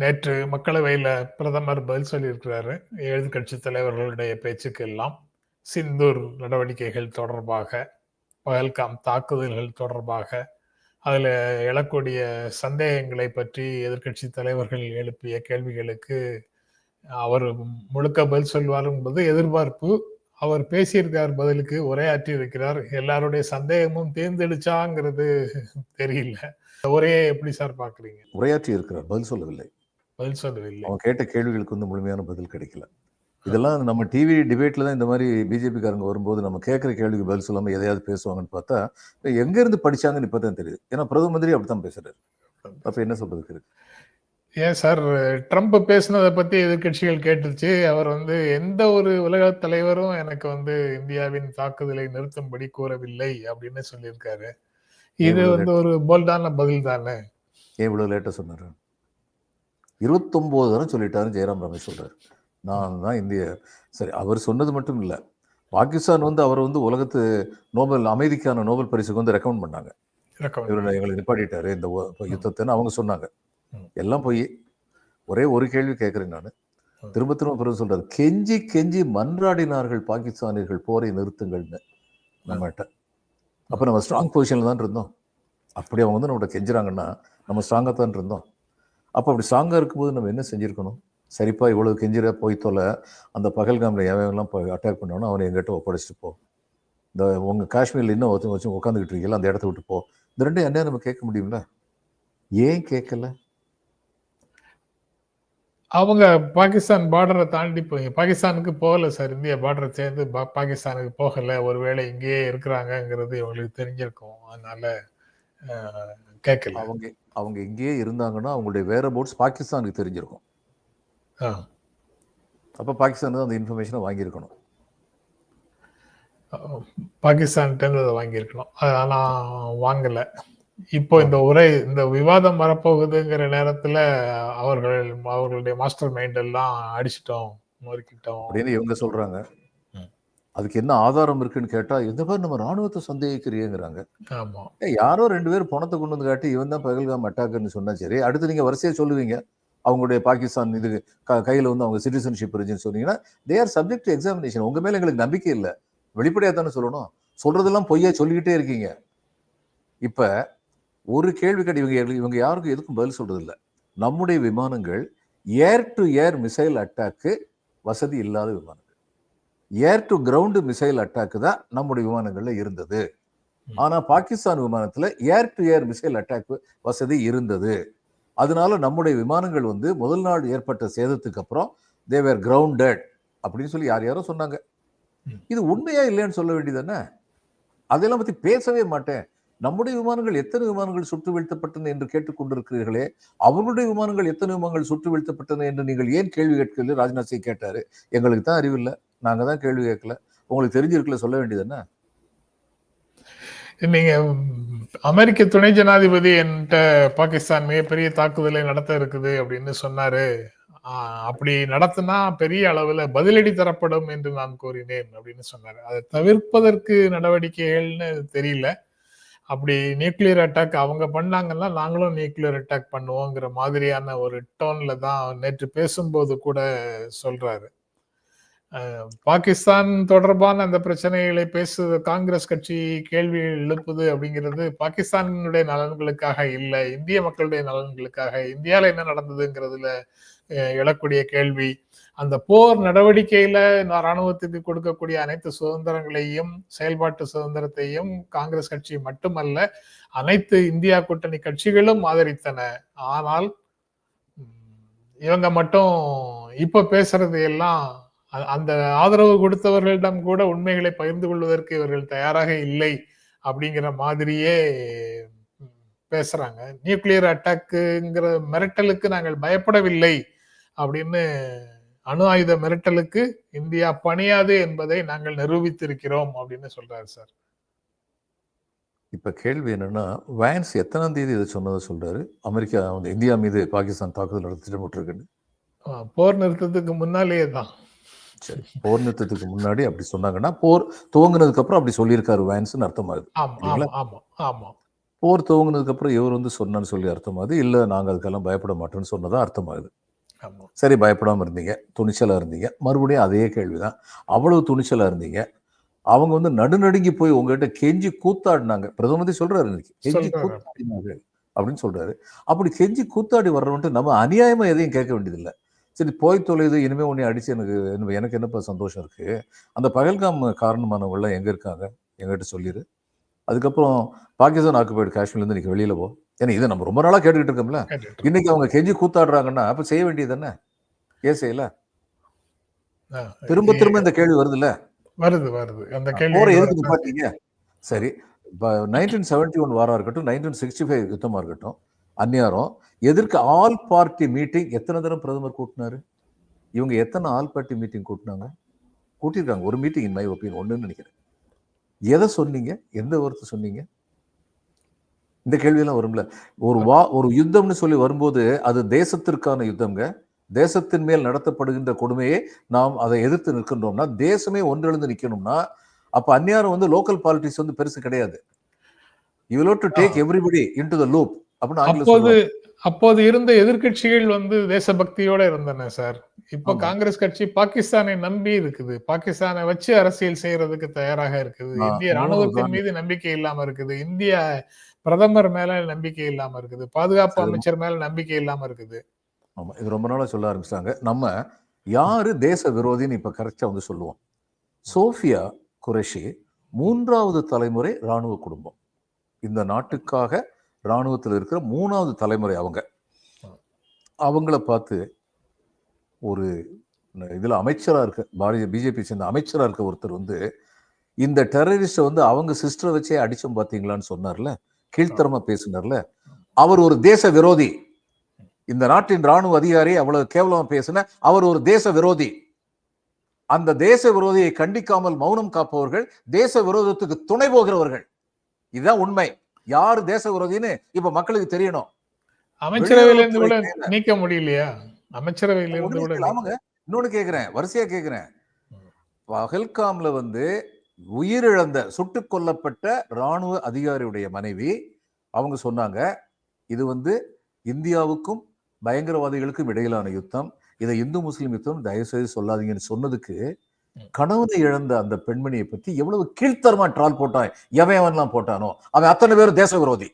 நேற்று மக்களவையில் பிரதமர் பதில் சொல்லியிருக்கிறாரு. கட்சி தலைவர்களுடைய பேச்சுக்கு எல்லாம் சிந்தூர் நடவடிக்கைகள் தொடர்பாக பகல்காம் தாக்குதல்கள் தொடர்பாக அதில் எழக்கூடிய சந்தேகங்களை பற்றி எதிர்கட்சி தலைவர்கள் எழுப்பிய கேள்விகளுக்கு அவர் முழுக்க பதில் சொல்வார் என்பது எதிர்பார்ப்பு. அவர் பேசியிருக்கார் பதிலுக்கு உரையாற்றி இருக்கிறார். எல்லாருடைய சந்தேகமும் தேர்ந்தெடுச்சாங்கிறது தெரியல. ஒரே எப்படி சார் பாக்குறீங்க? உரையாற்றி இருக்கிறார் பதில் சொல்லவில்லை. பதில் சொல்லவில்லை அவன் கேட்ட கேள்விகளுக்கு வந்து முழுமையான பதில் கிடைக்கல. இதெல்லாம் நம்ம டிவி டிபேட்ல தான் இந்த மாதிரி பிஜேபிக்காரங்க வரும்போது நம்ம கேட்குற கேள்விக்கு பதில் சொல்லாம எதையாவது பேசுவாங்கன்னு பார்த்தா இப்ப எங்க இருந்து படிச்சாங்கன்னு இப்பதான் தெரியுது. ஏன்னா பிரதம மந்திரி அப்படித்தான் பேசுறாரு. அப்ப என்ன சொல்றதுக்கு இருக்கு? ஏன் சார் ட்ரம்ப் பேசுனதை பத்தி எதிர்கட்சிகள் கேட்டுச்சு அவர் வந்து எந்த ஒரு உலக தலைவரும் எனக்கு வந்து இந்தியாவின் தாக்குதலை நிறுத்தும்படி கூறவில்லை அப்படின்னு சொல்லியிருக்காரு. இது வந்து ஒரு போல்டான பதில் தானே? ஏன் இவ்வளவு லேட்டா சொன்னாரு? இருபத்தொன்பது தரம் சொல்லிட்டாரு ஜெயராம் ரமேஷ் சொல்றாரு. நான் தான் இந்திய சரி அவர் சொன்னது மட்டும் இல்ல. பாகிஸ்தான் வந்து அவர் வந்து உலகத்து நோபல் அமைதிக்கான நோபல் பரிசுக்கு வந்து ரெக்கமெண்ட் பண்ணாங்க. இவர் எங்களை நிப்பாட்டிட்டாரு இந்த யுத்தத்தைன்னு அவங்க சொன்னாங்க. எல்லாம் போய். ஒரே ஒரு கேள்வி கேட்கிறேன் நான். திரும்ப திரும்ப பிறகு சொல்றாரு கெஞ்சி கெஞ்சி மன்றாடினார்கள் பாகிஸ்தானியர்கள் போரை நிறுத்துங்கள்னு நம்மகிட்ட. அப்ப நம்ம ஸ்ட்ராங் பொசிஷன்ல தான் இருந்தோம். அப்படி அவங்க வந்து நம்மகிட்ட கெஞ்சுறாங்கன்னா நம்ம ஸ்ட்ராங்காக தான் இருந்தோம். அப்போ அப்படி ஸ்ட்ராங்காக இருக்கும்போது நம்ம என்ன செஞ்சிருக்கணும்? சரிப்பா இவ்வளவு கெஞ்சிர போய் தொலை அந்த பகல்காமில் எவன் போய் அட்டாக் பண்ணானோ அவனை எங்கிட்ட ஒப்படைச்சிட்டு போ. இந்த உங்க காஷ்மீர்ல இன்னும் ஒருத்தன் வச்சு உட்காந்துக்கிட்டு இருக்கீங்களா அந்த இடத்த விட்டு போ. இந்த ரெண்டும் என்ன நம்ம கேட்க முடியும்ல? ஏன் கேட்கல? அவங்க பாகிஸ்தான் பார்டரை தாண்டி போய் பாகிஸ்தானுக்கு போகல சார். இந்திய பார்டரை சேர்ந்து பா- பாகிஸ்தானுக்கு போகல. ஒருவேளை இங்கேயே இருக்கிறாங்கங்கிறது இவங்களுக்கு தெரிஞ்சிருக்கும். அதனால கேட்கல. அவங்க அவங்க இங்கேயே இருந்தாங்கன்னா அவங்களுடைய வேற போட்ஸ் பாகிஸ்தானுக்கு தெரிஞ்சிருக்கும். அப்ப பாகிஸ்தான் தான் அந்த இன்ஃபர்மேஷனை வாங்கியிருக்கணும். பாகிஸ்தான்கிட்ட வாங்கியிருக்கணும். அது ஆனா வாங்கல. இப்போ இந்த உரை இந்த விவாதம் வரப்போகுதுங்கிற நேரத்துல அவர்கள் அவர்களுடைய மாஸ்டர் மைண்ட் எல்லாம் அடிச்சிட்டோம் நொறுக்கிட்டோம் அப்படின்னு இவங்க சொல்றாங்க. அதுக்கு என்ன ஆதாரம் இருக்குன்னு கேட்டா இந்த மாதிரி நம்ம ராணுவத்தை சந்தேகிக்கிறீங்கிறாங்க ஆமா. ஏய், யாரோ ரெண்டு பேர் பணத்தை கொண்டு வந்து காட்டி இவன் தான் பகல்காம் அட்டாக்குன்னு சொன்னா சரி அடுத்து நீங்க வரிசையா சொல்லுவீங்க. அவங்களுடைய பாகிஸ்தான் இது க- கையில வந்து அவங்க சிட்டிசன்ஷிப் இருந்துச்சுன்னு சொன்னீங்கன்னா they are subject to examination உங்க மேல எங்களுக்கு நம்பிக்கை இல்லை. வெளிப்படையா தானே சொல்லணும். சொல்றதெல்லாம் பொய்யா சொல்லிக்கிட்டே இருக்கீங்க. இப்ப ஒரு கேள்வி கேட்டு இவங்க இவங்க யாருக்கும் எதுக்கும் பதில் சொல்றது இல்ல நம்முடைய விமானங்கள் air to air missile attack வசதி இல்லாத விமானங்கள் air to ground missile attack தான் நம்முடைய விமானங்கள்ல இருந்தது. ஆனா பாகிஸ்தான் விமானத்துல air to air missile attack வசதி இருந்தது. அதனால நம்முடைய விமானங்கள் வந்து முதல் நாள் ஏற்பட்ட சேதத்துக்கு அப்புறம் தேவர் கிரவுண்டட் அப்படின்னு சொல்லி யார் யாரோ சொன்னாங்க. இது உண்மையா இல்லைன்னு சொல்ல வேண்டியதானே அதெல்லாம் பத்தி பேசவே மாட்டேன். நம்முடைய விமானங்கள் எத்தனை விமானங்கள் சுட்டு வீழ்த்தப்பட்டன என்று கேட்டுக்கொண்டிருக்கிறீர்களே அவர்களுடைய விமானங்கள் எத்தனை விமானங்கள் சுட்டு வீழ்த்தப்பட்டன என்று நீங்கள் ஏன் கேள்வி கேட்கல ராஜ்நாத் சிங் கேட்டாரு. எங்களுக்கு தான் அறிவில்லை. நாங்கள் தான் கேள்வி கேட்கல. உங்களுக்கு தெரிஞ்சிருக்கல சொல்ல வேண்டியது நீங்க நீங்கள் அமெரிக்க துணை ஜனாதிபதி என்கிட்ட பாகிஸ்தான் மிகப்பெரிய தாக்குதலை நடத்த இருக்குது அப்படின்னு சொன்னாரு. அப்படி நடத்தினா பெரிய அளவுல பதிலடி தரப்படும் என்று நான் கூறினேன் அப்படின்னு சொன்னாரு. அதை தவிர்ப்பதற்கு நடவடிக்கைகள்னு தெரியல. அப்படி நியூக்ளியர் அட்டாக் அவங்க பண்ணாங்கன்னா நாங்களும் நியூக்ளியர் அட்டாக் பண்ணுவோங்கிற மாதிரியான ஒரு டோன்ல தான் நேற்று பேசும்போது கூட சொல்றாரு. பாகிஸ்தான் தொடர்பான அந்த பிரச்சனைகளை பேசு காங்கிரஸ் கட்சி கேள்வி எழுப்புது அப்படிங்கிறது பாகிஸ்தானுடைய நலன்களுக்காக இல்லை இந்திய மக்களுடைய நலன்களுக்காக இந்தியாவில் என்ன நடந்ததுங்கிறதுல எழக்கூடிய கேள்வி. அந்த போர் நடவடிக்கையில நான் ராணுவத்துக்கு கொடுக்கக்கூடிய அனைத்து சுதந்திரங்களையும் செயல்பாட்டு சுதந்திரத்தையும் காங்கிரஸ் கட்சி மட்டுமல்ல அனைத்து இந்தியா கூட்டணி கட்சிகளும் ஆதரித்தன. ஆனால் இவங்க மட்டும் இப்ப பேசுறது எல்லாம் அந்த ஆதரவு கொடுத்தவர்களிடம் கூட உண்மைகளை பகிர்ந்து கொள்வதற்கு இவர்கள் தயாராக இல்லை அப்படிங்கிற மாதிரியே பேசுறாங்க. நியூக்ளியர் அட்டாக்குங்கிற மிரட்டலுக்கு நாங்கள் பயப்படவில்லை அப்படின்னு அணு ஆயுத மிரட்டலுக்கு இந்தியா பணியாது என்பதை நாங்கள் நிரூபித்திருக்கிறோம் அப்படின்னு சொல்றாரு சார். இப்ப கேள்வி என்னன்னா வேன்ஸ் எத்தனாம் தேதி இதை சொன்னதை சொல்றாரு? அமெரிக்கா வந்து இந்தியா மீது பாகிஸ்தான் தாக்குதல் நடத்த திட்டமிட்டிருக்குன்னு அஹ் போர் நிறுத்தத்துக்கு முன்னாலேயே தான். சரி. போர் நிறுத்தத்துக்கு முன்னாடி அப்படி சொன்னாங்கன்னா போர் துவங்குனதுக்கு அப்புறம் அப்படி சொல்லியிருக்காரு வேன்ஸ்னு அர்த்தமாகுது போர் துவங்குனதுக்கு அப்புறம் இவர் வந்து சொன்னான்னு சொல்லி அர்த்தமாகுது இல்ல நாங்க அதுக்கெல்லாம் பயப்பட மாட்டோம்னு சொன்னதா அர்த்தமாகுது ஆமா. சரி பயப்படாம இருந்தீங்க. துணிச்சலா இருந்தீங்க. மறுபடியும் அதே கேள்விதான். அவ்வளவு துணிச்சலா இருந்தீங்க. அவங்க வந்து நடுநடுங்கி போய் உங்ககிட்ட கெஞ்சி கூத்தாடினாங்க. பிரதம மந்திரி சொல்றாரு இன்னைக்கு. கெஞ்சி. கூத்தாடினாங்க அப்படின்னு சொல்றாரு. அப்படி கெஞ்சி கூத்தாடி வர்றவன்ட்டு நம்ம அநியாயமா எதையும் கேட்க வேண்டியதில்லை. சரி போய் தொலைது இனிமே உன்னை அடிச்சு எனக்கு எனக்கு என்னப்பா சந்தோஷம் இருக்கு? அந்த பகல்காம் காரணமானவங்களாம் எங்க இருக்காங்க? எங்கிட்ட சொல்லிடு அதுக்கப்புறம் பாகிஸ்தான் ஆக்குபைடு காஷ்மீர்ல இருந்து இன்னைக்கு வெளியில போ. ஏன்னா இதை நம்ம ரொம்ப நாளா கேட்டுக்கிட்டு இருக்கோம்ல. இன்னைக்கு அவங்க கெஞ்சி கூத்தாடுறாங்கன்னா அப்ப செய்ய வேண்டியது என்ன? ஏன் செய்யல. திரும்ப திரும்ப இந்த கேள்வி வருதுல்ல? வருது வருது. அந்த கேள்வி எதுக்கு நிப்பாட்டீங்க? சரி இப்போ நைன்டீன் செவன்டி ஒன் வாரா இருக்கட்டும் நைன்டீன் சிக்ஸ்டி ஃபைவ் யுத்தமா இருக்கட்டும். அந்நியாரம் எதிர்க்க ஆல் பார்ட்டி மீட்டிங் எத்தனை தடவை பிரதமர் கூட்டினாரு? இவங்க எத்தனை ஆல் பார்ட்டி மீட்டிங் கூட்டினாங்க? கூட்டியிருக்காங்க. ஒரு மீட்டிங் இன் மை ஒப்பீனியன் ஒண்ணுன்னு நினைக்கிறேன். எதை சொன்னீங்க? எந்த வார்த்தை சொன்னீங்க? இந்த கேள்வியெல்லாம் வரும்ல. ஒரு வா ஒரு யுத்தம்னு சொல்லி வரும்போது அது தேசத்திற்கான யுத்தம்ங்க. தேசத்தின் மேல் நடத்தப்படுகின்ற கொடுமையை நாம் அதை எதிர்த்து நிற்கின்றோம்னா தேசமே ஒன்றெழுந்து நிக்கணும்னா அப்ப அந்நியாரம் வந்து லோக்கல் பாலிட்டிக்ஸ் வந்து பெருசு கிடையாது. You to take everybody into the loop அப்போது. அப்போது இருந்த எதிர்க்கட்சிகள் வந்து தேசபக்தியோட இருந்தன சார். இப்போ. காங்கிரஸ் கட்சி பாகிஸ்தானை நம்பி இருக்குது. பாகிஸ்தானை வச்சு அரசியல் செய்யறதுக்கு தயாராக இருக்குது. இந்திய ராணுவத்தின் தான். மீது நம்பிக்கை இல்லாம இருக்குது. இந்திய பிரதமர் மேல நம்பிக்கை இல்லாம இருக்குது. பாதுகாப்பு சரி. அமைச்சர் மேல நம்பிக்கை இல்லாம இருக்குது. ஆமா இது ரொம்ப நாளா சொல்ல ஆரம்பிச்சிட்டாங்க. நம்ம யாரு தேச விரோதின்னு இப்ப கரெக்டா வந்து சொல்லுவோம். சோஃபியா குரேஷி மூன்றாவது தலைமுறை ராணுவ குடும்பம். இந்த நாட்டுக்காக ராணுவத்தில் இருக்கிற மூணாவது தலைமுறை அவங்க. அவங்கள பார்த்து ஒரு இதில் அமைச்சராக இருக்க பாரதிய பிஜேபி சேர்ந்த அமைச்சராக இருக்க ஒருத்தர் வந்து இந்த டெரரிஸ்ட வந்து அவங்க சிஸ்டரை வச்சே அடிச்சோம் பார்த்தீங்களான்னு சொன்னார்ல கீழ்த்தரமாக பேசினார்ல அவர் ஒரு தேச விரோதி. இந்த நாட்டின் ராணுவ அதிகாரி அவ்வளவு கேவலமா பேசின அவர் ஒரு தேச விரோதி. அந்த தேச விரோதியை கண்டிக்காமல் மௌனம் காப்பவர்கள் தேச விரோதத்துக்கு துணை போகிறவர்கள். இதுதான் உண்மை. யார் தேச விரோதின்னு இப்ப மக்களுக்கு தெரியணும். அமைச்சரவையில இருந்து கூட நீக்க முடியலையா? அமைச்சரவையில இருந்து கூட ஆமாங்க. இன்னொன்னு கேக்குறேன் வரிசையா கேக்குறேன் பகல்காம்ல வந்து உயிரிழந்த சுட்டுக் கொல்லப்பட்ட ராணுவ அதிகாரியுடைய மனைவி அவங்க சொன்னாங்க இது வந்து இந்தியாவுக்கும் பயங்கரவாதிகளுக்கும் இடையிலான யுத்தம். இதை இந்து முஸ்லிம் யுத்தம் தயவு செய்து சொல்லாதீங்கன்னு சொன்னதுக்கு கணவனை இழந்த அந்த பெண்மணியை பத்தி எவ்வளவு கீழ்த்தரமா ட்ரால் போட்டான் எவன் எவன்லாம் போட்டானோ அவன் அத்தனை பேரும் தேச விரோதி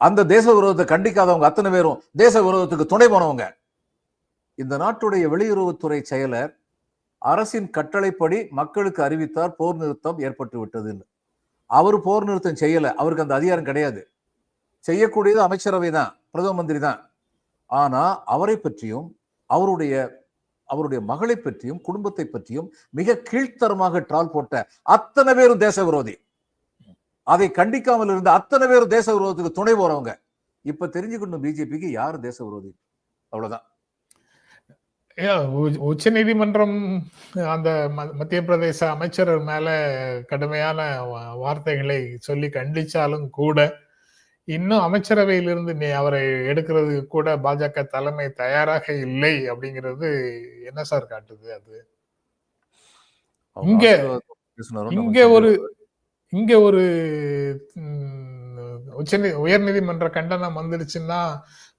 அந்த தேச விரோதத்தை கண்டிக்காதவங்க அத்தனை பேரும் தேச விரோதத்துக்கு துணை போனவங்க. இந்த நாட்டுடைய வெளியுறவுத்துறை செயலர் அரசின் கட்டளைப்படி மக்களுக்கு அறிவித்தார் போர் நிறுத்தம் ஏற்பட்டு விட்டதுன்னு. அவர் போர் நிறுத்தம் செய்யல அவருக்கு அந்த அதிகாரம் கிடையாது. செய்யக்கூடியது அமைச்சரவை தான் பிரதம மந்திரி தான் ஆனா அவரை பற்றியும் அவருடைய அவருடைய மகளை பற்றியும் குடும்பத்தை பற்றியும் மிக கீழ்த்தரமாக ட்ரால் போட்ட அத்தனை பேரும் தேச விரோதி. அதை கண்டிக்காமல் இருந்த அத்தனை பேரும் தேச விரோதத்துக்கு துணை போறவங்க. இப்ப தெரிஞ்சுக்கணும் பிஜேபிக்கு யார் தேச விரோதி? அவ்வளவுதான். உச்ச நீதிமன்றம் அந்த ம- மத்திய பிரதேச அமைச்சர் மேல கடுமையான வார்த்தைகளை சொல்லி கண்டிச்சாலும் கூட இன்னும் அமைச்சரவையிலிருந்து நீ அவரை எடுக்கிறதுக்கு கூட பாஜக தலைமை தயாராக இல்லை அப்படிங்கிறது என்ன சார் காட்டுது அது? இங்க- இங்க ஒரு இங்க ஒரு உச்ச உயர் நீதிமன்ற கண்டனம் வந்துடுச்சுன்னா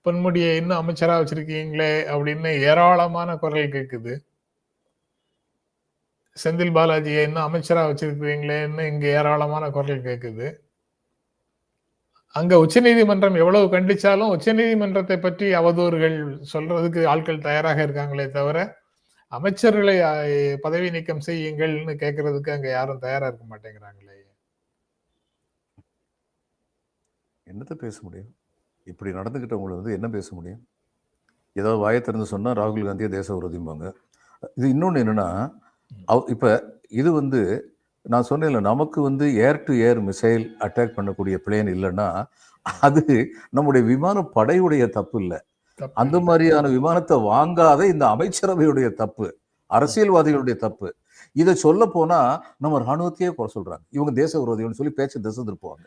பொன்முடியை இன்னும் அமைச்சரா வச்சிருக்கீங்களே அப்படின்னு ஏராளமான குரல் கேக்குது. செந்தில் பாலாஜியை இன்னும் அமைச்சரா வச்சிருக்கீங்களேன்னு இங்க ஏராளமான குரல் கேக்குது. அங்க உச்சநீதிமன்றம் எவ்வளவு கண்டிச்சாலும் உச்சநீதிமன்றத்தை பற்றி அவதூறுகள் சொல்றதுக்கு ஆட்கள் தயாராக இருக்காங்களே தவிர அமைச்சர்களை பதவி நீக்கம் செய்யுங்கள்னு கேட்கறதுக்கு அங்க யாரும் தயாரா இருக்க மாட்டேங்கிறாங்களே. என்னத்த பேச முடியும்? இப்படி நடந்துக்கிட்டவங்களை வந்து என்ன பேச முடியும்? ஏதாவது வாயை திறந்து சொன்னா ராகுல் காந்தியை தேச விரோதிம்பாங்க. இது இன்னொன்று என்னன்னா அவ- இப்ப இது வந்து நான் சொன்னேன்ல நமக்கு வந்து air to air missile attack பண்ணக்கூடிய பிளேன் இல்லைன்னா அது நம்முடைய விமான படையுடைய தப்பு இல்லை. அந்த மாதிரியான விமானத்தை வாங்காத இந்த அமைச்சரவையுடைய தப்பு அரசியல்வாதிகளுடைய தப்பு. இதை சொல்ல போனா நம்ம ராணுவத்தையே குறை சொல்றாங்க. இவங்க தேச விரோதிகள்னு சொல்லி பேச்ச திசை திருப்புவாங்க.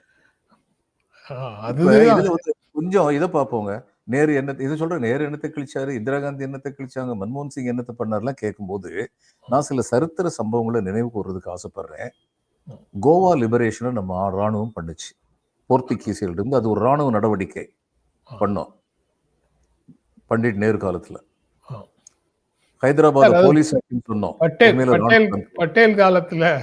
கொஞ்சம் இதை பார்ப்போங்க. நேரு என்ன இது சொல்ற நேரு என்னத்தை கிழிச்சாரு இந்திரா காந்தி என்னத்தை கிழிச்சாங்க மன்மோகன் சிங் என்னத்தை பண்ணாருலாம் கேட்கும்போது நான் சில சரித்திர சம்பவங்களை நினைவு கூறுறதுக்கு ஆசைப்படுறேன். கோவா லிபரேஷனை நம்ம ஆ- ராணுவம் பண்ணுச்சு. போர்த்துகீசியர்கள் இருந்து அது ஒரு ராணுவ நடவடிக்கை பண்ணோம். பண்டிட் நேரு காலத்துல. ஹைதராபாத் போலீஸ் சொன்னோம். பட்டேல் காலத்துல.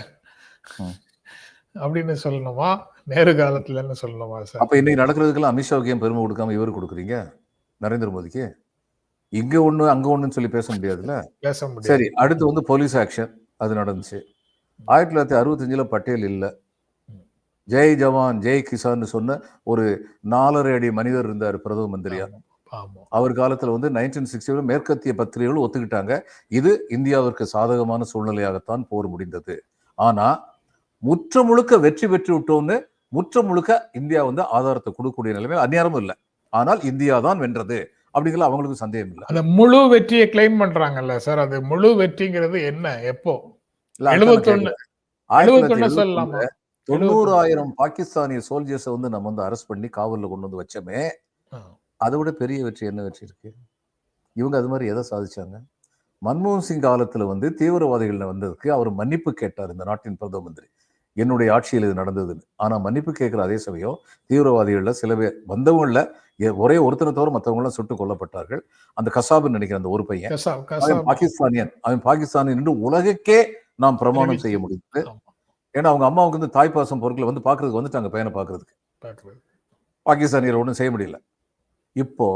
அப்படின்னு சொல்லணுமா? நேரு காலத்துலன்னு சொல்லணுமா சார்? அப்ப இன்னைக்கு நடக்கிறதுக்கெல்லாம் அமித்ஷாவுக்கு ஏன் பெருமை கொடுக்காம இவர் கொடுக்குறீங்க? நரேந்திர மோடிக்கு? இங்க ஒண்ணு அங்க ஒண்ணுன்னு சொல்லி பேச முடியாதுல்ல? பேச முடியாது. சரி அடுத்து வந்து போலீஸ் ஆக்ஷன் அது நடந்துச்சு. ஆயிரத்தி தொள்ளாயிரத்தி அறுபத்தஞ்சுல பட்டேல் இல்ல. ஜெய் ஜவான் ஜெய் கிசான்னு சொன்ன ஒரு நாலரை அடி மனிதர் இருந்தார் பிரதம மந்திரியா? அவர் காலத்துல வந்து நைன்டீன் சிக்ஸ்டில மேற்கத்திய பத்திரிகைகள் ஒத்துக்கிட்டாங்க. இது இந்தியாவிற்கு சாதகமான சூழ்நிலையாகத்தான் போர் முடிந்தது. ஆனா முற்ற முழுக்க வெற்றி பெற்று விட்டோம்னு முற்ற முழுக்க இந்தியா வந்து ஆதாரத்தை கொடுக்கக்கூடிய நிலைமை அந்நேரமும் இல்லை. ஆனால் இந்தியா தான் வென்றது அப்படிங்கிற அவங்களுக்கு சந்தேகம் இல்லை. அந்த முழு வெற்றியை கிளைம் பண்றாங்கல்ல சார் அது முழு வெற்றிங்கிறது என்ன எப்போ? தொண்ணூறாயிரம் பாகிஸ்தானிய சோல்ஜர்ஸை வந்து நம்ம வந்து அரெஸ்ட் பண்ணி காவல்ல கொண்டு வந்து வச்சோமே. அதை விட பெரிய வெற்றி என்ன வெற்றி இருக்கு? இவங்க அது மாதிரி எதை சாதிச்சாங்க? மன்மோகன் சிங் காலத்துல வந்து தீவிரவாதிகள் வந்ததுக்கு அவர் மன்னிப்பு கேட்டார் இந்த நாட்டின் பிரதம மந்திரி. என்னுடைய ஆட்சியில் இது நடந்ததுன்னு ஆனா மன்னிப்பு கேட்கிற அதே சமயம் தீவிரவாதிகள்ல சில பேர் வந்தவங்கள எ- ஒரே ஒருத்தனை தவிர மற்றவங்க எல்லாம் சுட்டுக் கொல்லப்பட்டார்கள். அந்த கசாபுன்னு நினைக்கிற அந்த ஒரு பையன் அவன் பாகிஸ்தானியன். அவன் பாகிஸ்தானியன் என்று உலகுக்கே நாம் பிரமாணம் செய்ய முடியுது ஏன்னா அவங்க அம்மாவுக்கு வந்து தாய்ப்பாசம் பொருட்களை வந்து பார்க்கறதுக்கு வந்துட்டாங்க பையனை பார்க்கறதுக்கு. பார்க்கிறது. பாகிஸ்தானியர் ஒன்றும் செய்ய முடியல. இப்போ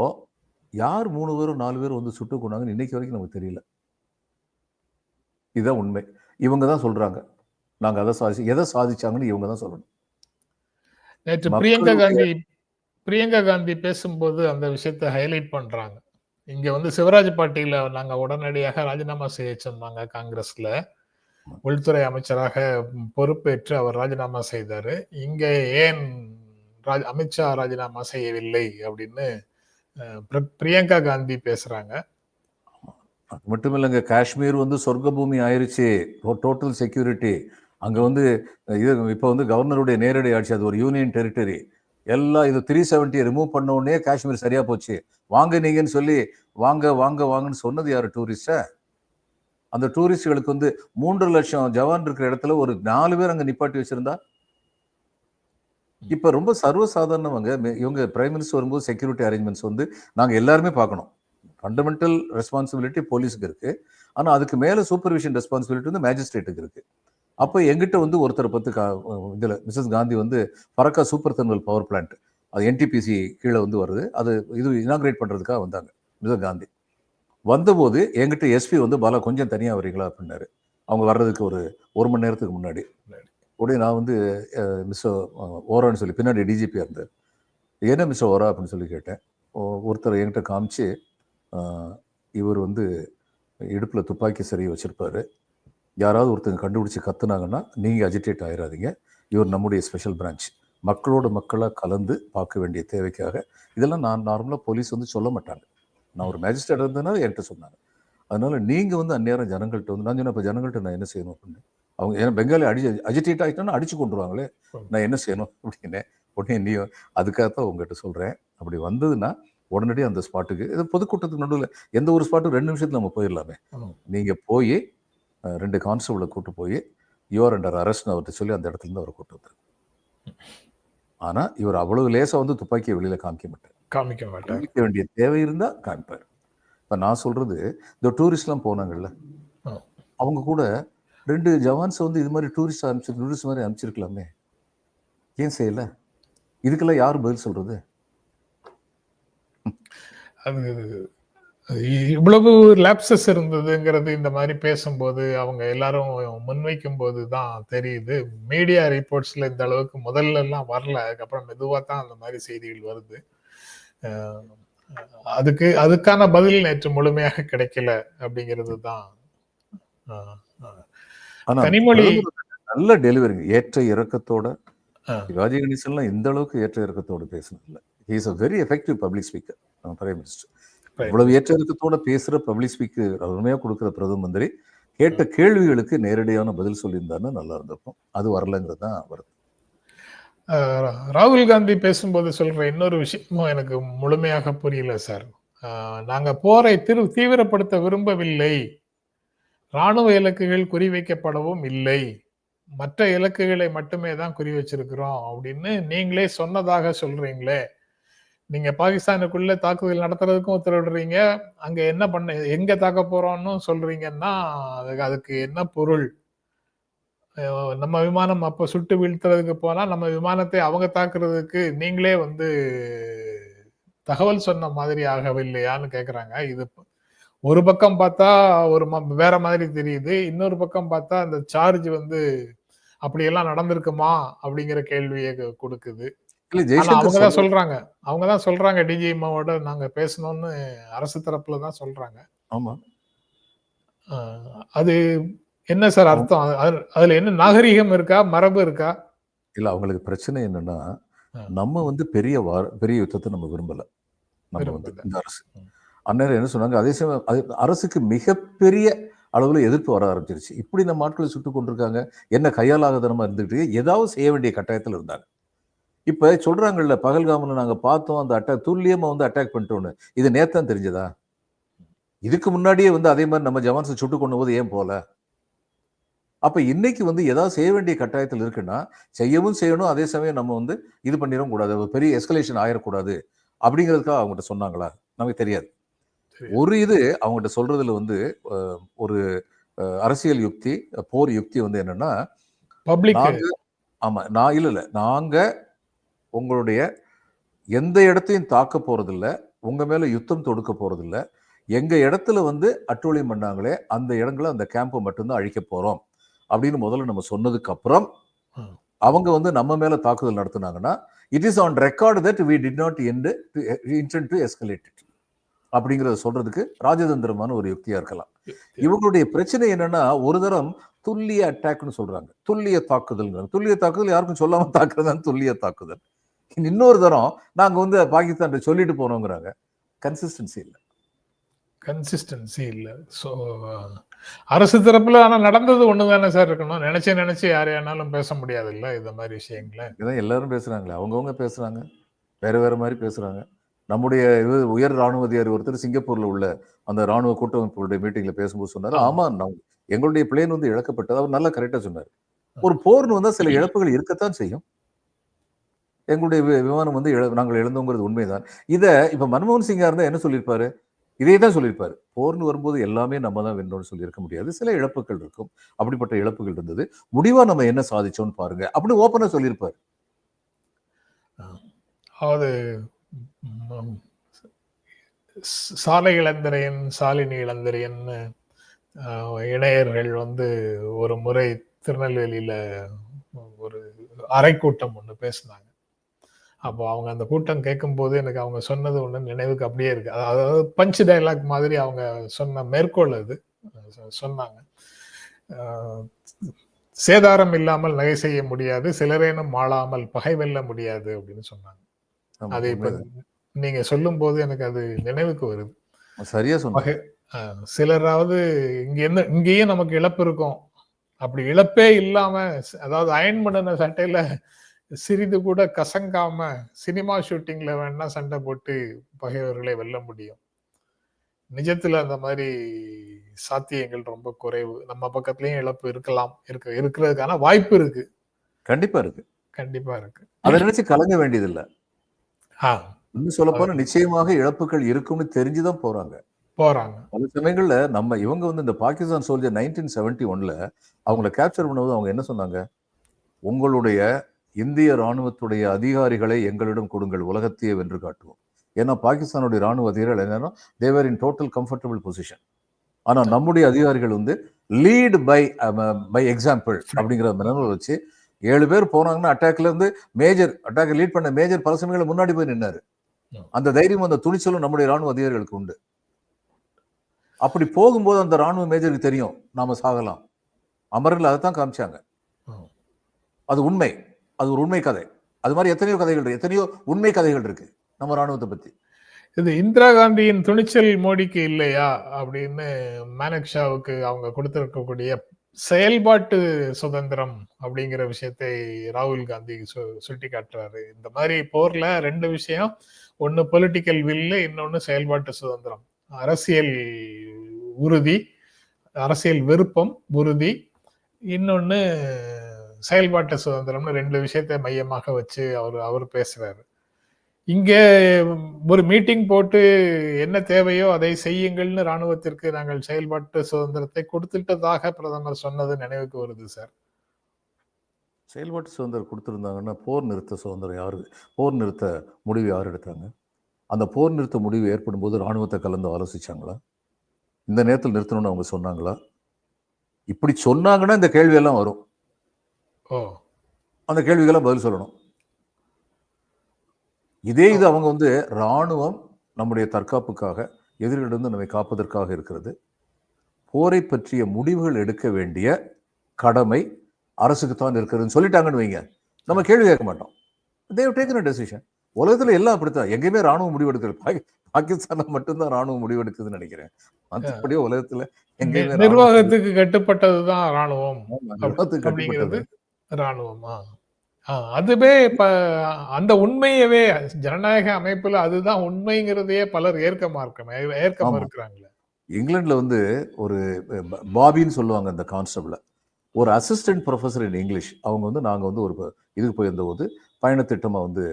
யார் மூணு பேரும் நாலு பேரும் வந்து சுட்டு கொண்டாங்கன்னு இன்னைக்கு வரைக்கும் நமக்கு தெரியல. இதுதான் உண்மை. இவங்க தான் சொல்றாங்க. நாங்க அதை சாதிச்சு எதை சாதிச்சாங்கன்னு இவங்க தான் சொல்லணும். நேற்று பிரியங்கா காந்தி பிரியங்கா காந்தி பேசும்போது அந்த விஷயத்தை ஹைலைட் பண்றாங்க. இங்க வந்து சிவராஜ் பாட்டீல நாங்க உடனடியாக ராஜினாமா செய்ய சொன்னாங்க காங்கிரஸ்ல. உள்துறை அமைச்சராக பொறுப்பேற்று அவர் ராஜினாமா செய்தாரு. இங்க ஏன் ராஜ்- அமித்ஷா ராஜினாமா செய்யவில்லை அப்படின்னு பிரியங்கா காந்தி பேசுறாங்க. அது மட்டும் இல்லைங்க காஷ்மீர் வந்து சொர்க்க பூமி ஆயிருச்சு டோட்டல் செக்யூரிட்டி அங்கே வந்து இது இப்போ வந்து கவர்னருடைய நேரடி ஆட்சி அது ஒரு யூனியன் டெரிட்டரி எல்லாம் இது த்ரீ செவன்ட்டியை ரிமூவ் பண்ண உடனே காஷ்மீர் சரியாக போச்சு. வாங்க நீங்கன்னு சொல்லி வாங்க வாங்க வாங்கன்னு சொன்னது யார்? டூரிஸ்ட்டை அந்த டூரிஸ்டுகளுக்கு வந்து மூன்று லட்சம் ஜவான் இருக்கிற இடத்துல ஒரு நாலு பேர் அங்கே நிப்பாட்டி வச்சுருந்தா? இப்போ ரொம்ப சர்வசாதாரணவங்க இவங்க பிரைம் மினிஸ்டர் வரும்போது செக்யூரிட்டி அரேஞ்ச்மெண்ட்ஸ் வந்து நாங்கள் எல்லாருமே பார்க்கணும். ஃபண்டமெண்டல் ரெஸ்பான்சிபிலிட்டி போலீஸுக்கு இருக்குது ஆனால் அதுக்கு மேலே சூப்பர்விஷன் ரெஸ்பான்சிபிலிட்டி வந்து மேஜிஸ்ட்ரேட்டுக்கு இருக்குது அப்போ எங்கிட்ட வந்து ஒருத்தரை பத்து கா இதில் மிஸ்ஸஸ் காந்தி வந்து Farakka super thermal power plant அது என்டிபிசி கீழே வந்து வருது. அது இது இனாகிரேட் பண்ணுறதுக்காக வந்தாங்க மிஸ்ஸஸ் காந்தி. வந்தபோது என்கிட்ட எஸ்பி வந்து பாலா கொஞ்சம் தனியாக வரீங்களா? அப்படின்னாரு. அவங்க வர்றதுக்கு ஒரு ஒரு மணி நேரத்துக்கு முன்னாடி. உடனே நான் வந்து மிஸ் ஓரான்னு சொல்லி பின்னாடி டிஜிபியாக இருந்தார். என்ன மிஸ் ஓரா? அப்படின்னு சொல்லி கேட்டேன். ஒருத்தர் என்கிட்ட காமிச்சு இவர் வந்து இடுப்பில் துப்பாக்கி சரி வச்சுருப்பாரு. யாராவது ஒருத்தங்க கண்டுபிடிச்சு கத்துனாங்கன்னா நீங்கள் அஜிடேட் ஆயிடாதீங்க இவர் நம்முடைய ஸ்பெஷல் பிரான்ச் மக்களோட மக்களாக கலந்து பார்க்க வேண்டிய தேவைக்காக இதெல்லாம் நான் நார்மலாக போலீஸ் வந்து சொல்ல மாட்டாங்க. நான் ஒரு மேஜிஸ்ட்ரேட் இருந்ததுனால என்கிட்ட சொன்னாங்க. அதனால நீங்கள் வந்து அந்நேரம் ஜனங்கள்கிட்ட வந்து நான் சொன்னேன் இப்போ ஜனங்கள்கிட்ட நான் என்ன செய்யணும்? அப்படின்னு. அவங்க ஏன்னா பெங்காலி அடி அஜிடேட் ஆகிட்டோன்னா அடிச்சு கொண்டுருவாங்களே. நான் என்ன செய்யணும்? அப்படின்னு. உடனே நீ அதுக்காகத்தான் உங்ககிட்ட சொல்கிறேன் அப்படி வந்ததுன்னா உடனடியாக அந்த ஸ்பாட்டுக்கு இது பொதுக்கூட்டத்துக்கு நடுவில் எந்த ஒரு ஸ்பாட்டும் ரெண்டு நிமிஷத்துல நம்ம போயிடலாமே. நீங்கள் போய் ரெண்டு கான்ஸ்டபிளை கூட்டு போய் யுவர் அண்டர் அரெஸ்ட்னு அவர்கிட்ட சொல்லி அந்த இடத்துல இருந்து அவரை கூட்டு வந்தார் ஆனால் இவர் அவ்வளவு லேசாக வந்து துப்பாக்கியை வெளியில் காமிக்க மாட்டார். காமிக்க மாட்டார். காமிக்க வேண்டிய தேவை இருந்தால் காமிப்பார். இப்போ நான் சொல்றது இந்த டூரிஸ்ட்லாம் போனாங்கல்ல. அவங்க கூட ரெண்டு ஜவான்ஸை வந்து இது மாதிரி டூரிஸ்ட் அனுப்பிச்சு டூரிஸ்ட் மாதிரி அனுப்பிச்சிருக்கலாமே. ஏன் செய்யல? இதுக்கெல்லாம் யார் பதில் சொல்றது? அது இவ்வளவு லேப்சஸ் இருந்ததுங்கிறது இந்த மாதிரி பேசும்போது அவங்க எல்லாரும் முன்வைக்கும் போது தான் தெரியுது. மீடியா ரிப்போர்ட்ஸ்ல இந்த அளவுக்கு முதல்ல எல்லாம் வரல. அதுக்கப்புறம் மெதுவா தான் அந்த மாதிரி செய்திகள் வருது. அதுக்கு அதுக்கான பதில் நேற்று முழுமையாக கிடைக்கல அப்படிங்கிறது தான். கனிமொழி- நல்ல டெலிவரிங்க ஏற்ற இறக்கத்தோட. சிவாஜி கணேசன்லாம் இந்த அளவுக்கு ஏற்ற இறக்கத்தோட பேசினதில்ல. Is a very effective public speaker prime minister. இவ்வளவு ஏற்ற இறக்கத்தோட பேசுற பப்ளிக் ஸ்பீக்கர் அருமையா கொடுக்கிற பிரதம மந்திரி கேட்ட கேள்விகளுக்கு நேரடியான பதில் சொல்லியிருந்தாருன்னா நல்லா இருந்திருக்கும். அது வரலங்கிறது தான் வருது ராகுல் காந்தி பேசும்போது சொல்ற இன்னொரு விஷயமும் எனக்கு முழுமையாக புரியல சார். அஹ் நாங்க போரை திரு தீவிரப்படுத்த விரும்பவில்லை. ராணுவ இலக்குகள் குறிவைக்கப்படவும் இல்லை. மற்ற இலக்குகளை மட்டுமே தான் குறி வச்சிருக்கிறோம் அப்படின்னு நீங்களே சொன்னதாக சொல்றீங்களே. நீங்க பாகிஸ்தானுக்குள்ள தாக்குதல் நடத்துறதுக்கும் உத்தரவிடுறீங்க. அங்க என்ன பண்ண எங்க தாக்க போறோம்னு சொல்றீங்கன்னா அதுக்கு அதுக்கு என்ன பொருள்? நம்ம விமானம் அப்ப சுட்டு வீழ்த்துறதுக்கு போனா நம்ம விமானத்தை அவங்க தாக்குறதுக்கு நீங்களே வந்து தகவல் சொன்ன மாதிரி ஆகவில்லையான்னு கேக்குறாங்க. இது ஒரு பக்கம் பார்த்தா ஒரு ம- வேற மாதிரி தெரியுது. இன்னொரு பக்கம் பார்த்தா அந்த சார்ஜ் வந்து அப்படியெல்லாம் நடந்திருக்குமா அப்படிங்கிற கேள்வியை கொடுக்குது. இல்ல ஜெய்சங்கர் தான் சொல்ற- சொல்றாங்க. அவங்க தான் சொல்றாங்க டிஜிஎம்ஓட நாங்க பேசணும்னு அரசு தரப்புல தான் சொல்றாங்க. ஆமா. அது என்ன சார் அர்த்தம்? அது- அதுல என்ன நாகரிகம் இருக்கா? மரபு இருக்கா? இல்ல அவங்களுக்கு பிரச்சனை என்னன்னா. நம்ம வந்து பெரிய வார பெரிய யுத்தத்தை நம்ம விரும்பல. நம்ம வந்து. இந்த அரசு. அந்நேரம் என்ன சொன்னாங்க? அதே சமயம் அது அரசுக்கு மிகப்பெரிய அளவுல எதிர்ப்பு வர ஆரம்பிச்சிருச்சு. இப்படி நம்ம ஆட்களை சுட்டு கொண்டிருக்காங்க. என்ன கையாலாகதனமா இருந்துட்டு ஏதாவது செய்ய வேண்டிய கட்டாயத்துல இருந்தாங்க. இப்ப சொல்றாங்கல்ல பகல்காமில் நாங்க பார்த்தோம் அந்த அட்டாக் துல்லியமா வந்து அட்டாக் பண்ணிட்டோன்னு. இது நேத்தான் தெரிஞ்சதா? இதுக்கு முன்னாடியே வந்து அதே மாதிரி நம்ம ஜவான்ஸை சுட்டு கொண்டு போது ஏன் போல? அப்ப இன்னைக்கு வந்து ஏதாவது செய்ய வேண்டிய கட்டாயத்தில் இருக்குன்னா செய்யவும் செய்யணும் அதே சமயம் நம்ம வந்து இது பண்ணிடவும் கூடாது. ஒரு பெரிய எஸ்கலேஷன் ஆயிடக்கூடாது அப்படிங்கிறதுக்காக அவங்ககிட்ட சொன்னாங்களா? நமக்கு தெரியாது. ஒரு இது அவங்ககிட்ட சொல்றதுல வந்து ஒரு அரசியல் யுக்தி போர் யுக்தி வந்து என்னன்னா பப்ளிக் ஆமா நான் இல்ல இல்ல. நாங்க உங்களுடைய எந்த இடத்தையும் தாக்க போறதில்ல உங்க மேல யுத்தம் தொடுக்க போறதில்ல. எங்க இடத்துல வந்து அட்டூழியம் பண்ணாங்களே அந்த இடங்களை அந்த கேம்பை மட்டும்தான் அழிக்க போறோம். அப்படின்னு முதல்ல நம்ம சொன்னதுக்கு அப்புறம் ம். அவங்க வந்து நம்ம மேல தாக்குதல் நடத்துனாங்கன்னா it is on record that we did not end intent to escalate அப்படிங்கறத சொல்றதுக்கு ராஜதந்திரமான ஒரு யுக்தியா இருக்கலாம். இவங்களுடைய பிரச்சனை என்னன்னா ஒரு தரம் துல்லிய அட்டாக்னு சொல்றாங்க. துல்லிய தாக்குதல் துல்லிய தாக்குதல் யாருக்கும் சொல்லாம தாக்குறதுதான் துல்லிய தாக்குதல். இன்னொரு தரம் நாங்க வந்து பாகிஸ்தான் சொல்லிட்டு போனோங்கிறாங்க. கன்சிஸ்டன்சி இல்லை. கன்சிஸ்டன்சி இல்ல. சோ அரசு தரப்புல ஆனா நடந்தது ஒண்ணுதானே சார் இருக்கணும்? நினைச்சு நினைச்சு யாரையானாலும் பேச முடியாது இல்ல இந்த மாதிரி விஷயங்கள? இதான் எல்லாரும் பேசுறாங்களே. அவங்கவுங்க பேசுறாங்க. வேற வேற மாதிரி பேசுறாங்க. நம்முடைய இது உயர் ராணுவ அதிகாரி ஒருத்தர் சிங்கப்பூர்ல உள்ள அந்த ராணுவ கூட்டமைப்புடைய மீட்டிங்ல பேசும்போது சொன்னாரு ஆமா. எங்களுடைய பிளேன் வந்து இழக்கப்பட்டது. அவர் நல்லா கரெக்டா சொன்னாரு. ஒரு போர்னு வந்தா சில இழப்புகள் இருக்கத்தான் செய்யும். எங்களுடைய வி- விமானம் வந்து எழு நாங்கள் எழுந்தோங்கிறது உண்மைதான். இதை இப்போ மன்மோகன் சிங்காக இருந்தால் என்ன சொல்லியிருப்பாரு? இதே தான் சொல்லியிருப்பார். போர்னு வரும்போது எல்லாமே நம்ம தான் வென்றோம்னு சொல்லியிருக்க முடியாது. சில இழப்புகள் இருக்கும். அப்படிப்பட்ட இழப்புகள் இருந்தது. முடிவாக நம்ம என்ன சாதிச்சோம்னு பாருங்க. அப்படின்னு ஓப்பனாக சொல்லியிருப்பார். அதாவது சாலை இளந்திரையன் சாலினி இளந்திரையன் இணையர்கள் வந்து ஒரு முறை திருநெல்வேலியில ஒரு அரைக்கூட்டம் ஒன்று பேசினாங்க. அப்போ அவங்க அந்த கூட்டம் கேட்கும்போது எனக்கு அவங்க சொன்னது ஒண்ணு நினைவுக்கு அப்படியே இருக்கு. அதாவது பஞ்ச் டயலாக் மாதிரி அவங்க சொன்ன மேற்கோள் அது. சொன்னாங்க. சேதாரம் இல்லாமல் நகை செய்ய முடியாது சிலரேனும் மாளாமல் பகை வெல்ல முடியாது அப்படின்னு சொன்னாங்க. அது இப்ப. நீங்க சொல்லும் போது எனக்கு அது நினைவுக்கு வருது. சரியா அஹ், சிலராவது இங்க என்ன இங்கேயும் நமக்கு இழப்பு இருக்கும். அப்படி இழப்பே இல்லாம அதாவது அயன் பண்ணின சட்டையில சிறிது கூட கசங்காம சினிமா ஷூட்டிங்ல வேணா சண்டை போட்டு பகைவர்களை வெல்ல முடியும். நிஜத்துல அந்த மாதிரி சாத்தியங்கள் ரொம்ப குறைவு. நம்ம பக்கத்துலயும் இழப்பு இருக்கலாம். இருக்க இருக்கிறதுக்கான வாய்ப்பு இருக்கு. கண்டிப்பா இருக்கு. கண்டிப்பா இருக்கு. அதை நினைச்சு கலங்க வேண்டியதில்லை. ஆ. இன்னும் சொல்ல போனா நிச்சயமாக இழப்புகள் இருக்கும்னு தெரிஞ்சுதான் போறாங்க. போறாங்க. பல சமயங்கள்ல நம்ம இவங்க வந்து இந்த பாகிஸ்தான் சோல்ஜர் நைன்டீன் செவன்டி ஒன்ல அவங்கள கேப்சர் பண்ணும்போது அவங்க என்ன சொன்னாங்க? உங்களுடைய இந்திய ராணுவத்துடைய அதிகாரிகளை எங்களிடம் கொடுங்கள் உலகத்தையே வென்று காட்டுவோம். ஏன்னா பாகிஸ்தானுடைய ராணுவ அதிகாரிகள் என்னன்னா they're in total comfortable position ஆனா நம்முடைய அதிகாரிகள் வந்து லீட் பை பை எக்ஸாம்பிள் அப்படிங்கிற மனநிலை வச்சு ஏழு பேர் போனாங்கன்னா அட்டாக்ல இருந்து மேஜர் அட்டாக் லீட் பண்ண மேஜர் பல சமயங்கள் முன்னாடி போய் நின்னாரு. அந்த தைரியம் அந்த துணிச்சலும் நம்முடைய ராணுவ அதிகாரிகளுக்கு உண்டு. அப்படி போகும்போது அந்த ராணுவ மேஜருக்கு தெரியும் நாம சாகலாம். அமரர்கள் அதை தான் காமிச்சாங்க. அது உண்மை. அது ஒரு உண்மை கதை. அது மாதிரி எத்தனையோ கதைகள் இருக்கு. எத்தனையோ உண்மை கதைகள் இருக்கு நம்ம ராணுவத்தை பத்தி. இது இந்திரா காந்தியின் துணிச்சல் மோடிக்கு இல்லையா அப்படின்னு மேனக்ஷாவுக்கு அவங்க கொடுத்திருக்கக்கூடிய செயல்பாட்டு சுதந்திரம் அப்படிங்கிற விஷயத்தை ராகுல் காந்தி சு- சுட்டி காட்டுறாரு இந்த மாதிரி போர்ல ரெண்டு விஷயம். ஒன்னு பொலிட்டிக்கல் வில்லு இன்னொன்னு செயல்பாட்டு சுதந்திரம். அரசியல் உறுதி அரசியல் விருப்பம் உறுதி. இன்னொன்னு செயல்பாட்டு சுதந்திரம்னு ரெண்டு விஷயத்தை மையமாக வச்சு அவர் அவர் பேசுறாரு. இங்கே ஒரு மீட்டிங் போட்டு என்ன தேவையோ அதை செய்யுங்கள்னு ராணுவத்திற்கு நாங்கள் செயல்பாட்டு சுதந்திரத்தை கொடுத்துட்டதாக பிரதமர் சொன்னது நினைவுக்கு வருது சார். செயல்பாட்டு சுதந்திரம் கொடுத்துருந்தாங்கன்னா போர் நிறுத்த சுதந்திரம் யாரு போர் நிறுத்த முடிவு யார் எடுத்தாங்க? அந்த போர் நிறுத்த முடிவு ஏற்படும் போது ராணுவத்தை கலந்து ஆலோசித்தாங்களா இந்த நேரத்தில் நிறுத்தணும்னு அவங்க சொன்னாங்களா? இப்படி சொன்னாங்கன்னா இந்த கேள்வியெல்லாம் வரும். அந்த கேள்விக்கெல்லாம் பதில் சொல்லணும். இதே இது அவங்க வந்து ராணுவம் நம்முடைய தற்காப்புக்காக எதிரிலிருந்து நம்மை காப்பதற்காக இருக்கிறது. போரை பற்றிய முடிவுகள் எடுக்க வேண்டிய கடமை அரசுக்கு தான் இருக்கிறதுன்னு சொல்லிட்டாங்கன்னு வைங்க. நம்ம கேள்வி கேட்க மாட்டோம். தேவ் டேக்கன் டெசிஷன் உலகத்துல எல்லாம் அப்படித்தான். எங்கேயுமே ராணுவம் முடிவு எடுக்கிறது பாகி- பாகிஸ்தான்ல மட்டும்தான் ராணுவம் முடிவு எடுக்குதுன்னு நினைக்கிறேன். மற்றபடி உலகத்துல எங்கேயுமே நிர்வாகத்துக்கு கட்டுப்பட்டதுதான் ராணுவம் அப்படிங்கிறது கட்டுப்பட்டது ராணுவமா ஆ, அதுவே இப்ப அந்த உண்மையவே ஜனநாயக அமைப்புல அதுதான் உண்மைங்கிறதையே பலர் ஏற்க மார்க்க ஏற்க. மறுக்கிறாங்களே. இங்கிலாந்துல வந்து ஒரு பாபின்னு சொல்லுவாங்க அந்த கான்ஸ்டபிள. ஒரு அசிஸ்டன்ட் ப்ரொஃபஸர் இன் இங்கிலீஷ். அவங்க வந்து நாங்கள் வந்து ஒரு இதுக்கு போயிருந்த போது பயணத்திட்டமாக வந்து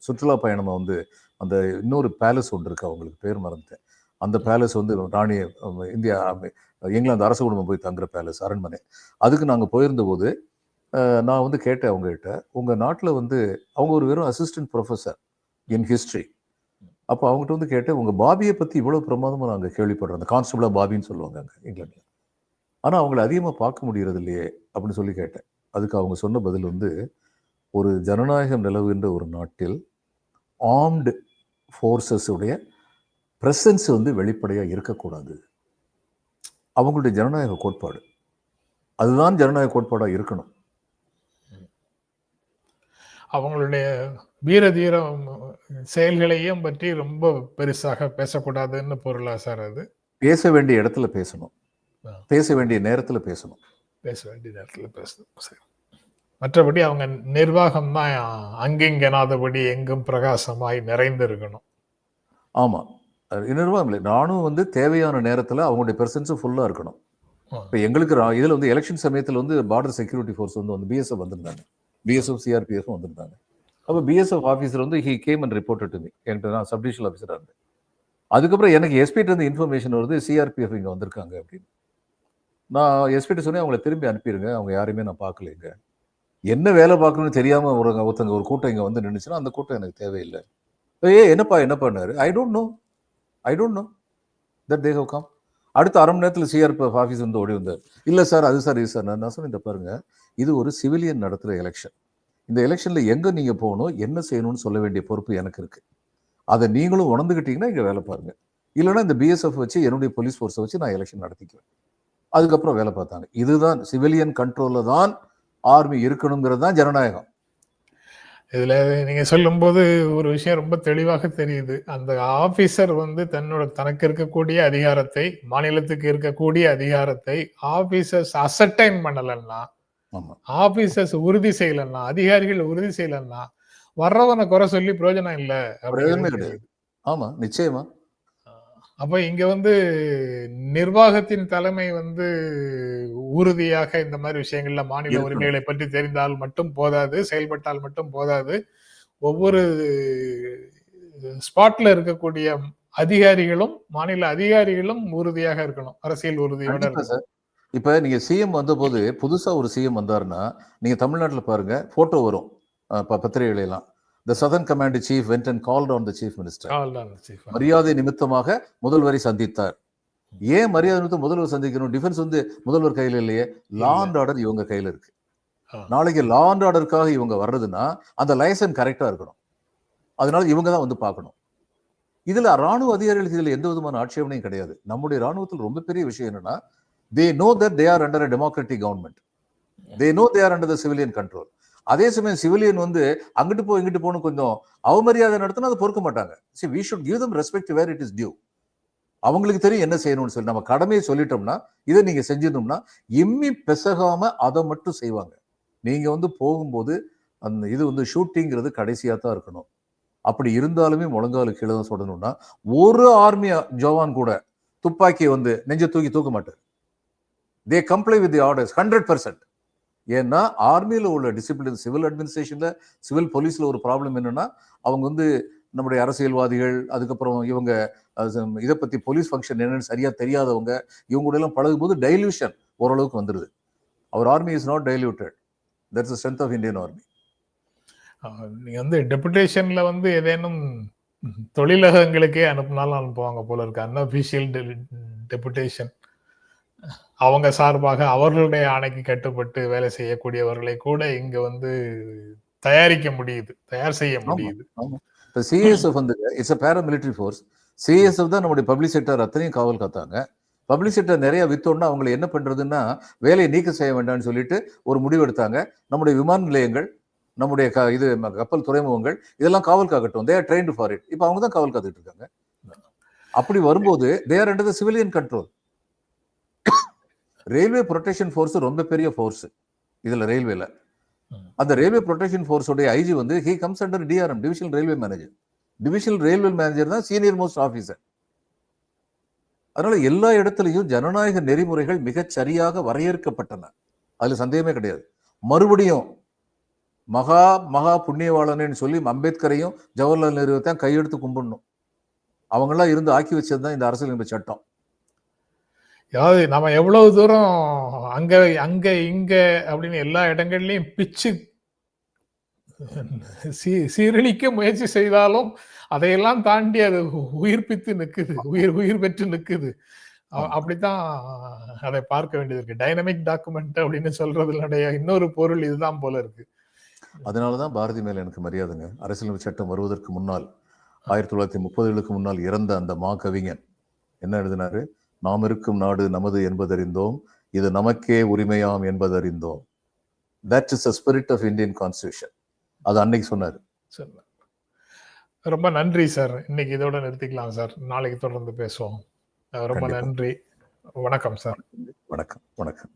சுற்றுலா பயணமாக வந்து அந்த இன்னொரு பேலஸ் ஒன்று இருக்கு அவங்களுக்கு பேர் மறந்துட்டேன். அந்த பேலஸ் வந்து ராணி இந்தியா இங்கிலாந்து அரச குடும்பம் போய் தங்குற பேலஸ் அரண்மனை. அதுக்கு நாங்கள் போயிருந்த போது அஹ், நான் வந்து கேட்டேன் அவங்ககிட்ட உங்கள் நாட்டில் வந்து அவங்க ஒரு வெறும் அசிஸ்டன்ட் ப்ரொஃபஸர் இன் ஹிஸ்ட்ரி அப்போ அவங்ககிட்ட வந்து கேட்டேன் உங்கள் பாபியை பற்றி இவ்வளோ பிரமாதமாக நாங்கள் கேள்விப்படுறோம். அந்த கான்ஸ்டபுளாக பாபின்னு சொல்லுவாங்க அங்கே இங்கிலாண்டில் ஆனால் அவங்கள அதிகமாக பார்க்க முடியறது இல்லையே அப்படின்னு சொல்லி கேட்டேன். அதுக்கு அவங்க சொன்ன பதில் வந்து ஒரு ஜனநாயகம் நிலவுகின்ற ஒரு நாட்டில் ஆர்ம்டு ஃபோர்ஸஸுடைய ப்ரெசன்ஸ் வந்து வெளிப்படையாக இருக்கக்கூடாது. அவங்களுடைய ஜனநாயக கோட்பாடு. அதுதான் ஜனநாயக கோட்பாடாக இருக்கணும். அவங்களுடைய வீர தீர செயல்களையும் பற்றி ரொம்ப பெருசாக பேசக்கூடாதுன்னு பொருளா சார் அது. பேச வேண்டிய இடத்துல பேசணும். பேச வேண்டிய நேரத்தில் பேசணும். பேச வேண்டிய நேரத்தில் பேசணும் சரி. மற்றபடி அவங்க நிர்வாகம் தான் அங்கிங்கனாதபடி எங்கும் பிரகாசமாய் நிறைந்திருக்கணும். ஆமாம் நிர்வாகம் இல்லை. நானும் வந்து தேவையான நேரத்தில் அவங்களுடைய பெர்சன்ஸும் ஃபுல்லாக இருக்கணும். இப்போ எங்களுக்கு இதுல வந்து எலெக்ஷன் சமயத்தில் வந்து பார்டர் செக்யூரிட்டி ஃபோர்ஸ் வந்து வந்து பிஎஸ்எஃப் வந்திருந்தாங்க. பிஎஸ்எஃப் சிஆர்பிஎஃப் வந்திருந்தாங்க. அப்போ பிஎஸ்எஃப் ஆஃபீஸர் வந்து he came and report to me என்கிட்ட நான் சப்டிஷியல் ஆஃபீஸராக இருந்தேன். அதுக்கப்புறம் எனக்கு எஸ்பிட்ட இருந்து இன்ஃபர்மேஷன் வருது சிஆர்பிஎஃப் இங்கே வந்திருக்காங்க அப்படின்னு. நான் எஸ்பிட்ட சொன்னேன் அவங்கள திரும்பி அனுப்பிடுங்க அவங்க யாரையுமே நான் பார்க்கலைங்க என்ன வேலை பார்க்கணும்னு தெரியாமல் ஒரு ஒருத்தங்க ஒரு கூட்டம் இங்கே வந்து நின்றுச்சுன்னா அந்த கூட்டம் எனக்கு தேவையில்லை. ஏ என்னப்பா என்ன பண்ணார் I don't know I don't know that they have come அடுத்த அரை மணி நேரத்தில் சிஆர்பிஎஃப் ஆஃபீஸ் வந்து ஓடி வந்தார். இல்லை சார் அது சார் இது சார். நான் சொன்னேன் இந்த பாருங்கள் இது ஒரு சிவிலியன் நடத்துகிற எலெக்ஷன் இந்த எலெக்ஷனில் எங்கே நீங்கள் போகணும் என்ன செய்யணும்னு சொல்ல வேண்டிய பொறுப்பு எனக்கு இருக்குது அதை நீங்களும் உணர்ந்துக்கிட்டீங்கன்னா இங்கே வேலை பாருங்கள் இல்லைன்னா இந்த பிஎஸ்எஃப் வச்சு என்னுடைய போலீஸ் ஃபோர்ஸை வச்சு நான் எலெக்ஷன் நடத்திக்குவேன். அதுக்கப்புறம் வேலை பார்த்தாங்க இதுதான் சிவிலியன் கண்ட்ரோலில் தான் ஆர்மி இருக்கணுங்கிறது தான் ஜனநாயகம். இதில் நீங்கள் சொல்லும்போது ஒரு விஷயம் ரொம்ப தெளிவாக தெரியுது. அந்த ஆஃபீஸர் வந்து தன்னோட தனக்கு இருக்கக்கூடிய அதிகாரத்தை மாநிலத்துக்கு இருக்கக்கூடிய அதிகாரத்தை ஆஃபீஸர்ஸ் அசர்டைன் பண்ணலைன்னா ஆபீசர்ஸ் உறுதி செய்யலன்னா அதிகாரிகள் உறுதி செய்யலன்னா வர்றவனை குறை சொல்லி பிரயோஜனம் இல்ல கிடையாது. ஆமா நிச்சயமா. அப்ப இங்க வந்து நிர்வாகத்தின் தலைமை வந்து உறுதியாக இந்த மாதிரி விஷயங்கள்ல மாநில. உரிமைகளை பற்றி தெரிந்தால் மட்டும் போதாது செயல்பட்டால் மட்டும் போதாது. ஒவ்வொரு ஸ்பாட்ல இருக்கக்கூடிய அதிகாரிகளும் மாநில அதிகாரிகளும் உறுதியாக இருக்கணும். அரசியல் உறுதியோட இப்ப நீங்க சிஎம் வந்த போது புதுசா ஒரு சிஎம் வந்தாருன்னா நீங்க தமிழ்நாட்டுல பாருங்க போட்டோ வரும். அஹ் ப- பத்திரிகையில எல்லாம் the southern command chief went and called on the chief minister. மரியாதை நிமித்தமாக முதல்வரை சந்தித்தார். ஏன் மரியாதை நிமித்தம் முதல்வர் சந்திக்கணும்? டிஃபென்ஸ் வந்து முதல்வர் கையில இல்லையே. லா அண்ட் ஆர்டர் இவங்க கையில இருக்கு. நாளைக்கு லா அண்ட் ஆர்டருக்காக இவங்க வர்றதுன்னா அந்த லைசன் கரெக்டா இருக்கணும். அதனால இவங்க தான் வந்து பார்க்கணும். இதுல ராணுவ அதிகாரிகளுக்கு இதுல எந்த விதமான ஆட்சேபனையும் கிடையாது. நம்முடைய ராணுவத்தில் ரொம்ப பெரிய விஷயம் என்னன்னா they know that they are under a democratic government they know they are under the civilian control அதே சமயம் சிவிலியன் வந்து அங்கிட்டு போ இங்கிட்டு போன்னு கொஞ்சம் அவமரியாதை நடத்தினா அதை பொறுக்க மாட்டாங்க. See we should give them respect where it is due அவங்களுக்கு தெரியும் என்ன செய்யணும்னு சொல்லி. நம்ம கடமையை சொல்லிட்டோம்னா இதை நீங்க செஞ்சிருந்தோம்னா எம்மி பெசகாம அதை மட்டும் செய்வாங்க. நீங்க வந்து போகும்போது அந்த இது வந்து ஷூட்டிங்கிறது கடைசியா தான் இருக்கணும். அப்படி இருந்தாலுமே முழங்காலு கீழே தான் சொல்லணும்னா ஒரு ஆர்மி ஜவான் கூட துப்பாக்கியை வந்து நெஞ்ச தூக்கி தூக்க மாட்டார். They comply with the orders hundred percent ஏன்னா ஆர்மியில் உள்ள டிசிப்ளின் சிவில் அட்மினிஸ்ட்ரேஷனில் சிவில் போலீஸில் ஒரு ப்ராப்ளம் என்னென்னா அவங்க வந்து நம்முடைய அரசியல்வாதிகள் அதுக்கப்புறம் இவங்க இதை பற்றி போலீஸ் ஃபங்க்ஷன் என்னன்னு சரியாக தெரியாதவங்க இவங்க கூட எல்லாம் பழகும் போது டைல்யூஷன் ஓரளவுக்கு வந்துடுது our army is not diluted that's strength of Indian army நீங்கள் வந்து டெபுடேஷனில் வந்து ஏதேனும் தொழிலகங்களுக்கே அனுப்புனாலும் அனுப்புவாங்க போல இருக்கு. அன்அஃபிஷியல் டெபுடேஷன் அவங்க சார்பாக அவர்களுடைய ஆணைக்கு கட்டுப்பட்டு வேலை செய்யக்கூடியவர்களை கூட இங்க வந்து தயாரிக்க முடியுது தயார் செய்ய முடியுது. இப்போ சிஎஸ்எஃப் வந்து it's a paramilitary force CSF தான் நம்முடைய பப்ளிக் செக்டர் அத்தனையும் காவல் காத்தாங்க. பப்ளிக் செக்டர் நிறைய வித்தோன்னா அவங்களை என்ன பண்றதுன்னா வேலையை நீக்கம் செய்ய வேண்டாம்னு சொல்லிட்டு ஒரு முடிவு எடுத்தாங்க. நம்முடைய விமான நிலையங்கள் நம்முடைய க இது கப்பல் துறைமுகங்கள் இதெல்லாம் காவல் காக்கட்டும். தேர் ட்ரெயின்டு ஃபார் இட் இப்போ அவங்க தான் காவல் காத்துட்டு இருக்காங்க. அப்படி வரும்போது they're under the civilian control railway protection force ரொம்ப பெரிய ஃபோர்ஸ் இதில் ரயில்வேல அந்த ரயில்வே ப்ரொடெக்ஷன் ஃபோர்ஸோடைய ஐஜி வந்து he comes under DRM divisional railway manager divisional railway manager தான் சீனியர் மோஸ்ட் ஆஃபீஸர் அதனால எல்லா இடத்துலையும் ஜனநாயக நெறிமுறைகள் மிகச் சரியாக வரையறுக்கப்பட்டன. அதுல சந்தேகமே கிடையாது. மறுபடியும் மகா மகா புண்ணியவாளனேன்னு சொல்லி அம்பேத்கரையும் ஜவஹர்லால் நேருவை தான் கையெடுத்து கும்பிடணும். அவங்களாம் இருந்து ஆக்கி வச்சது தான் இந்த அரசியலமைப்பு சட்டம். அதாவது நம்ம எவ்வளவு தூரம் அங்க அங்க இங்க அப்படின்னு எல்லா இடங்கள்லயும் பிச்சு சீ- சீரழிக்க முயற்சி செய்தாலும் அதையெல்லாம் தாண்டி அது உயிர்ப்பித்து நிக்குது. உயிர் உயிர் பெற்று ஆமா. அப்படித்தான் அதை பார்க்க வேண்டியது இருக்கு. டைனமிக் டாக்குமெண்ட் அப்படின்னு சொல்றதுனுடைய இன்னொரு பொருள் இதுதான் போல இருக்கு. அதனாலதான் பாரதி மேல எனக்கு மரியாதைங்க. அரசியலமைப்பு சட்டம் வருவதற்கு முன்னால் ஆயிரத்தி தொள்ளாயிரத்தி முப்பதுகளுக்கு முன்னால் இறந்த அந்த மா கவிஞன் என்ன எழுதினாரு? நாம் இருக்கும் நாடு நமது என்பதறிந்தோம். இது நமக்கே உரிமையாம் என்பதறிந்தோம். That is a spirit of Indian constitution அது அன்னைக்கு சொன்னாரு. ரொம்ப நன்றி சார். இன்னைக்கு இதோட நிறுத்திக்கலாம் சார். நாளைக்கு தொடர்ந்து பேசுவோம். ரொம்ப. நன்றி. வணக்கம் சார். வணக்கம் வணக்கம்.